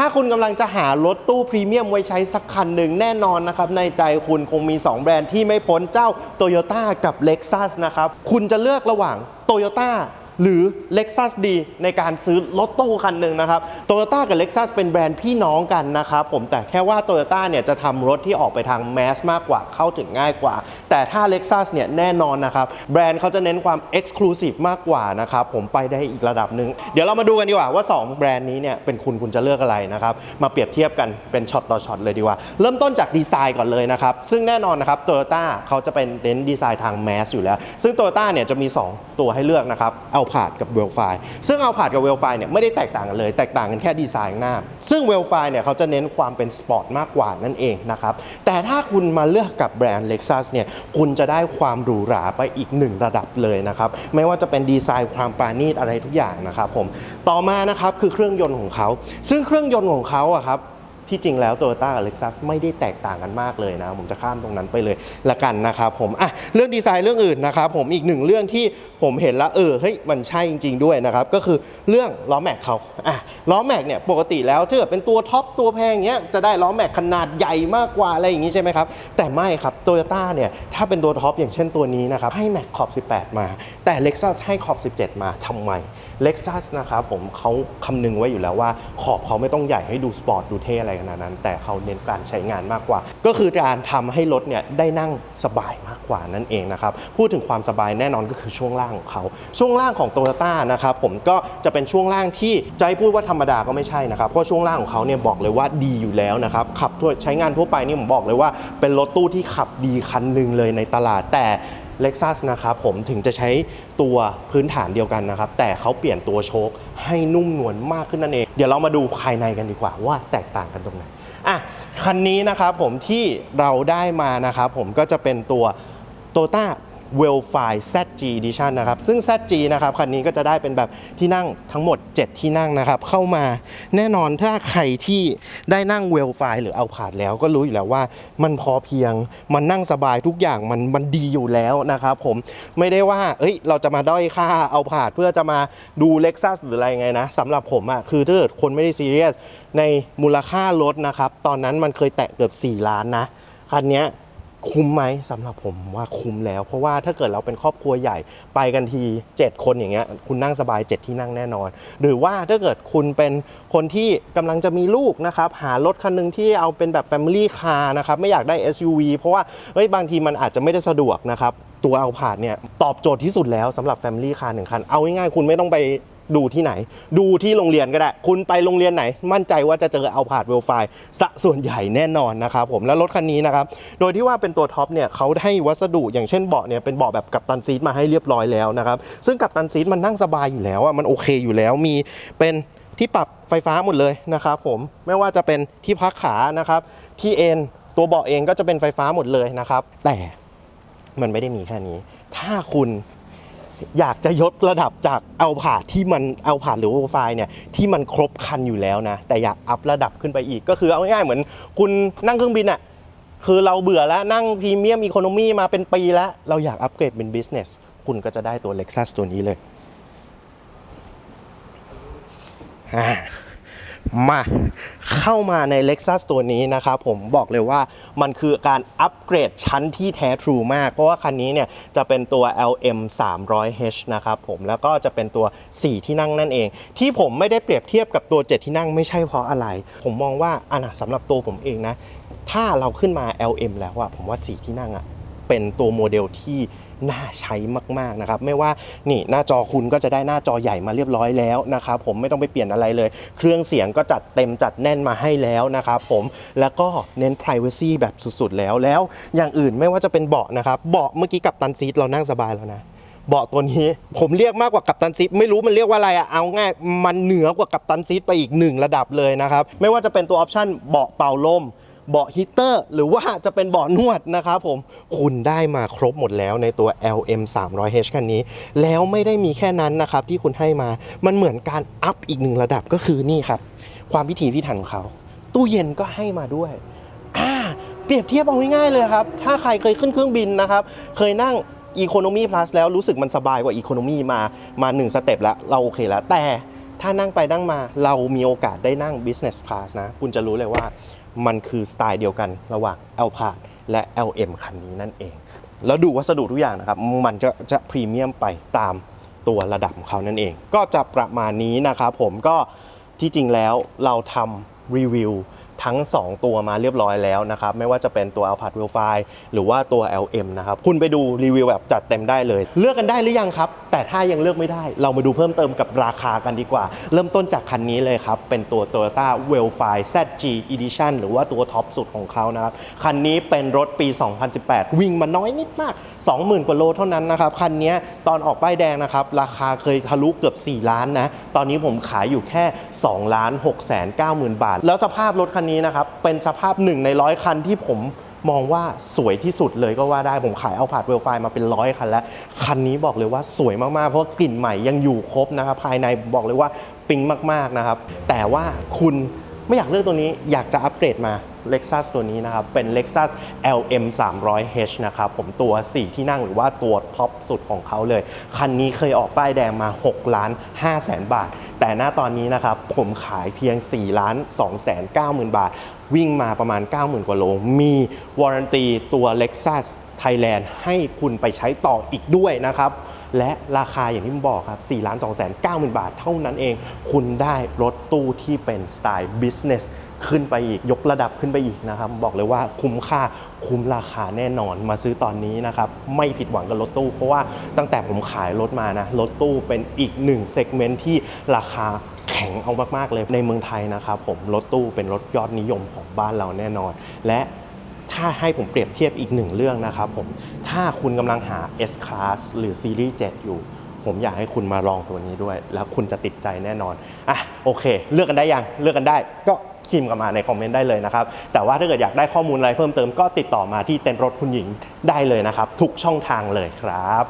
ถ้าคุณกำลังจะหารถตู้พรีเมียมไว้ใช้สักคันหนึ่งแน่นอนนะครับในใจคุณคงมี 2 แบรนด์ที่ไม่พ้นเจ้า Toyota กับ Lexus นะครับคุณจะเลือกระหว่าง Toyota หรือ Lexus ดีในการซื้อรถตู้คันหนึ่งนะครับ Toyota กับ Lexus เป็นแบรนด์พี่น้องกันนะครับผมแต่แค่ว่า Toyota เนี่ยจะทำรถที่ออกไปทางแมสมากกว่าเข้าถึงง่ายกว่า แต่ถ้า Lexus เนี่ยแน่นอนนะครับ แบรนด์เขาจะเน้นความ Exclusive มากกว่านะครับผมไปได้อีกระดับหนึ่งเดี๋ยวเรามาดูกันดีกว่าว่า 2 แบรนด์นี้เนี่ยเป็นคุณคุณจะเลือกอะไรนะครับมาเปรียบเทียบกันเป็นช็อตต่อช็อตเลยดีกว่า เริ่มต้นจากดีไซน์ก่อนเลยนะครับซึ่งแน่นอนนะครับ Toyota เขาจะเป็นเน้นดีไซน์ทางแมสอยู่แล้ว ซึ่ง Toyota เนี่ยจะมี 2 ตัวให้เลือกนะครับเอาผาดกับเวลไฟซึ่งเอาผาดกับเวลไฟเนี่ยไม่ได้แตกต่างกันเลย แตกต่างกันแค่ดีไซน์หน้า ซึ่งเวลไฟเนี่ยเขาจะเน้นความเป็นสปอร์ตมากกว่านั่นเองนะครับ แต่ถ้าคุณมาเลือกกับแบรนด์ Lexus เนี่ยคุณจะได้ความหรูหราไปอีกหนึ่งระดับเลยนะครับ ไม่ว่าจะเป็นดีไซน์ความปราณีตอะไรทุกอย่างนะครับผมต่อมานะครับคือเครื่องยนต์ของเขา ซึ่งเครื่องยนต์ของเขาอะครับ ที่จริงแล้ว Toyota กับ Lexus ไม่ได้แตกต่างกันมากเลยนะ ผมจะข้ามตรงนั้นไปเลยละกันนะครับผมอะเรื่องดีไซน์เรื่องอื่นนะครับผมอีกหนึ่งเรื่องที่ผมเห็นแล้วเออเฮ้ยมันใช่จริง ๆ ด้วยนะครับก็คือเรื่องล้อแม็กเขาอะล้อแม็กเนี่ยปกติแล้วถ้าเกิดเป็นตัวท็อปตัวแพงเงี้ยจะได้ล้อแม็กขนาดใหญ่มากกว่าอะไรอย่างงี้ใช่ไหมครับแต่ไม่ครับ Toyota เนี่ยถ้าเป็นตัวท็อปอย่างเช่นตัวนี้นะครับให้แม็กขอบ 18 มา แต่ Lexus ให้ขอบ 17 มาทำไม Lexus นะครับผมเขาคำนึงไว้อยู่แล้วว่าขอบเขาไม่ต้องใหญ่ให้ดูสปอร์ตดูเท่อะไรขนาดนั้น แต่เขาเน้นการใช้งานมากกว่า ก็คือการทำให้รถเนี่ยได้นั่งสบายมากกว่านั่นเองนะครับพูดถึงความสบายแน่นอนก็คือช่วงล่างของเขา ช่วงล่างของ Toyota นะครับผมก็จะเป็นช่วงล่างที่ใจพูดว่าธรรมดาก็ไม่ใช่นะครับเพราะช่วงล่างของเขาเนี่ยบอกเลยว่าดีอยู่แล้วนะครับขับทั่วใช้งานทั่วไปนี่ผมบอกเลยว่าเป็นรถตู้ที่ขับดีคันหนึ่งเลยในตลาดแต่ Lexus นะครับผมถึงจะใช้ตัวพื้นฐานเดียวกันนะครับ แต่เขาเปลี่ยนตัวโชคให้นุ่มนวลมากขึ้นนั่นเอง เดี๋ยวเรามาดูภายในกันดีกว่าว่าแตกต่างกันตรงไหนอะคันนี้นะครับผมที่เราได้มานะครับผมก็จะเป็นตัว Toyota w e l f i ZG Edition นะครับ ซึ่ง ZG นะครับ คันนี้ก็จะได้เป็นแบบที่นั่งทั้งหมด 7 ที่นั่งนะครับ เข้ามาแน่นอนถ้าใครที่ได้นั่ง w e l f i หรือเอาผาดแล้วก็รู้อยู่แล้วว่ามันพอเพียงมันนั่งสบายทุกอย่างมันมันดีอยู่แล้วนะครับผมไม่ได้ว่าเอ้ยเราจะมาด้อยค่าเอาผาดเพื่อจะมาดู Lexus หรืออะไรไงนะสำหรับผมอะ่ะคือถ้าเกิดคนไม่ได้ซีเรียสในมูลค่ารถนะครับ ตอนนั้นมันเคยแตะเกือบ 4 ล้านนะคันนี้ คุ้มไหมสำหรับผมว่าคุ้มแล้ว เพราะว่าถ้าเกิดเราเป็นครอบครัวใหญ่ไปกันที 7 คนอย่างเงี้ยคุณนั่งสบาย 7 ที่นั่งแน่นอน หรือว่าถ้าเกิดคุณเป็นคนที่กำลังจะมีลูกนะครับหารถคันหนึงที่เอาเป็นแบบ Family Car นะครับไม่อยากได้ SUV เพราะว่าเฮ้ยบางทีมันอาจจะไม่ได้สะดวกนะครับตัวเอาผาดเนี่ยตอบโจทย์ที่สุดแล้วสำหรับ Family Car หนึ่งคัน เอาง่ายๆคุณไม่ต้องไป ดูที่ไหน ดูที่โรงเรียนก็ได้ คุณไปโรงเรียนไหน มั่นใจว่าจะเจอเอาผาดเวลไฟสะส่วนใหญ่แน่นอนนะครับผมแล้วรถคันนี้นะครับโดยที่ว่าเป็นตัวท็อปเนี่ยเขาให้วัสดุอย่างเช่นเบาะเนี่ยเป็นเบาะแบบกับตันซีทมาให้เรียบร้อยแล้วนะครับซึ่งกับตันซีทมันนั่งสบายอยู่แล้วอะมันโอเคอยู่แล้วมีเป็นที่ปรับไฟฟ้าหมดเลยนะครับผมไม่ว่าจะเป็นที่พักขานะครับที่เอ็นตัวเบาะเองก็จะเป็นไฟฟ้าหมดเลยนะครับแต่มันไม่ได้มีแค่นี้ ถ้าคุณ อยากจะยกระดับจากเอาผ่าที่มันเอาผ่าหรือโอไฟเนี่ยที่มันครบคันอยู่แล้วนะ แต่อยากอัพระดับขึ้นไปอีก ก็คือเอาง่ายๆเหมือนคุณนั่งเครื่องบินอะคือเราเบื่อแล้วนั่งพรีเมียมอีโคโนมีมาเป็นปีแล้ว เราอยากอัปเกรดเป็นบิสเนสคุณก็จะได้ตัว Lexus ตัวนี้เลยอ่า มาเข้ามาใน Lexus ตัวนี้นะครับผมบอกเลยว่ามันคือการอัปเกรดชั้นที่แท้ทรูมาก เพราะว่าคันนี้เนี่ยจะเป็นตัว LM 300H นะครับผมแล้วก็จะเป็นตัว 4 ที่นั่งนั่นเอง ที่ผมไม่ได้เปรียบเทียบกับตัว 7 ที่นั่งไม่ใช่เพราะอะไร ผมมองว่าอันนะสำหรับตัวผมเองนะ ถ้าเราขึ้นมา LM แล้วอะผมว่า 4 ที่นั่งอะเป็นตัวโมเดลที่ น่าใช้มากๆนะครับไม่ว่านี่หน้าจอคุณก็จะได้หน้าจอใหญ่มาเรียบร้อยแล้วนะครับผมไม่ต้องไปเปลี่ยนอะไรเลย เครื่องเสียงก็จัดเต็มจัดแน่นมาให้แล้วนะครับผมแล้วก็เน้น Privacy แบบสุดๆแล้วแล้ว อย่างอื่นไม่ว่าจะเป็นเบาะนะครับเบาะเมื่อกี้กับตันซีทเรานั่งสบายแล้วนะเบาะตัวนี้ผมเรียกมากกว่ากัปตันซีทไม่รู้มันเรียกว่าอะไรอะเอาง่ายมันเหนือกว่ากัปตันซีทไปอีกหนึ่งระดับเลยนะครับ ไม่ว่าจะเป็นตัวออปชั่นเบาะเป่าลม เบาะฮีตเตอร์ หรือว่าจะเป็นเบาะนวดนะครับผมคุณได้มาครบหมดแล้วในตัว LM 300H คันนี้ แล้วไม่ได้มีแค่นั้นนะครับที่คุณให้มามันเหมือนการอัพอีกหนึ่งระดับก็คือนี่ครับ ความพิถีพิถันของเขา ตู้เย็นก็ให้มาด้วยอ่าเปรียบเทียบเอาง่ายๆเลยครับ ถ้าใครเคยขึ้นเครื่องบินนะครับ เคยนั่ง Economy Plus แล้วรู้สึกมันสบายกว่า Economy มามาหนึ่งสเต็ปแล้ว เราโอเคแล้ว แต่ถ้านั่งไปนั่งมาเรามีโอกาสได้นั่ง business class นะ คุณจะรู้เลยว่า มันคือสไตล์เดียวกันระหว่าง L p a r และ LM คันนี้นั่นเอง แล้วดูวัสดุทุกอย่างนะครับ มันจะจะพรีเมียมไปตามตัวระดับของเขานั่นเอง ก็จะประมาณนี้นะครับผมก็ที่จริงแล้วเราทำรีวิว ทั้ง 2 ตัวมาเรียบร้อยแล้วนะครับ ไม่ว่าจะเป็นตัว Alphard w e l f i หรือว่าตัว LM นะครับ คุณไปดูรีวิวแบบจัดเต็มได้เลย เลือกกันได้หรือยังครับ แต่ถ้ายังเลือกไม่ได้ เรามาดูเพิ่มเติมกับราคากันดีกว่า เริ่มต้นจากคันนี้เลยครับ เป็นตัว Toyota w e l f i ZG Edition หรือว่าตัวท็อปสุดของเขานะครับ คันนี้เป็นรถปี 2018 วิ่งมาน้อยนิดมาก 20,000 กว่าโลเท่านั้นนะครับ คันนี้ตอนออกป้ายแดงนะครับ ราคาเคยทะลุเกือบ 4 ล้านนะ ตอนนี้ผมขายอยู่แค่2ล้าน6แสน9หมื่นบาท แล้วสภาพรถคันนี้นะครับ เป็นสภาพหนึ่งในร้อยคันที่ผมมองว่าสวยที่สุดเลยก็ว่าได้ผมขายเอาผาดเวลไฟมาเป็นร้อยคันแล้ว คันนี้บอกเลยว่าสวยมากๆ เพราะกลิ่นใหม่ยังอยู่ครบนะครับ ภายในบอกเลยว่าปิ๊งมากๆนะครับ แต่ว่าคุณไม่อยากเลือกตัวนี้อยากจะอัปเกรดมา Lexus ตัวนี้นะครับ เป็น Lexus LM 300H นะครับผมตัว 4 ที่นั่งหรือว่าตัวท็อปสุดของเขาเลย คันนี้เคยออกป้ายแดงมา 6 ล้าน5แสนบาท แต่ณตอนนี้นะครับ ผมขายเพียง 4 ล้าน2แสน9หมื่นบาท วิ่งมาประมาณ 90,000 กว่าโล มีวอรันตีตัว Lexus Thailand ให้คุณไปใช้ต่ออีกด้วยนะครับ และราคาอย่างที่ผมบอกครับ4ล้าน2แสน9หมื่นบาทเท่านั้นเอง คุณได้รถตู้ที่เป็นสไตล์ business ขึ้นไปอีกยกระดับขึ้นไปอีกนะครับ บอกเลยว่าคุ้มค่าคุ้มราคาแน่นอนมาซื้อตอนนี้นะครับ ไม่ผิดหวังกับรถตู้ เพราะว่าตั้งแต่ผมขายรถมานะ รถตู้เป็นอีกหนึ่งเซกเมนต์ที่ราคาแข็งเอามาก ๆ เลยในเมืองไทยนะครับผมรถตู้เป็นรถยอดนิยมของบ้านเราแน่นอน และ ถ้าให้ผมเปรียบเทียบอีกหนึ่งเรื่องนะครับผม ถ้าคุณกำลังหา S Class หรือ Series 7 อยู่ ผมอยากให้คุณมาลองตัวนี้ด้วย แล้วคุณจะติดใจแน่นอน อะโอเค เลือกกันได้ยัง เลือกกันได้ ก็คิมกันมาในคอมเมนต์ได้เลยนะครับ แต่ว่าถ้าเกิดอยากได้ข้อมูลอะไรเพิ่มเติมก็ติดต่อมาที่เต็นท์รถคุณหญิงได้เลยนะครับ ทุกช่องทางเลยครับ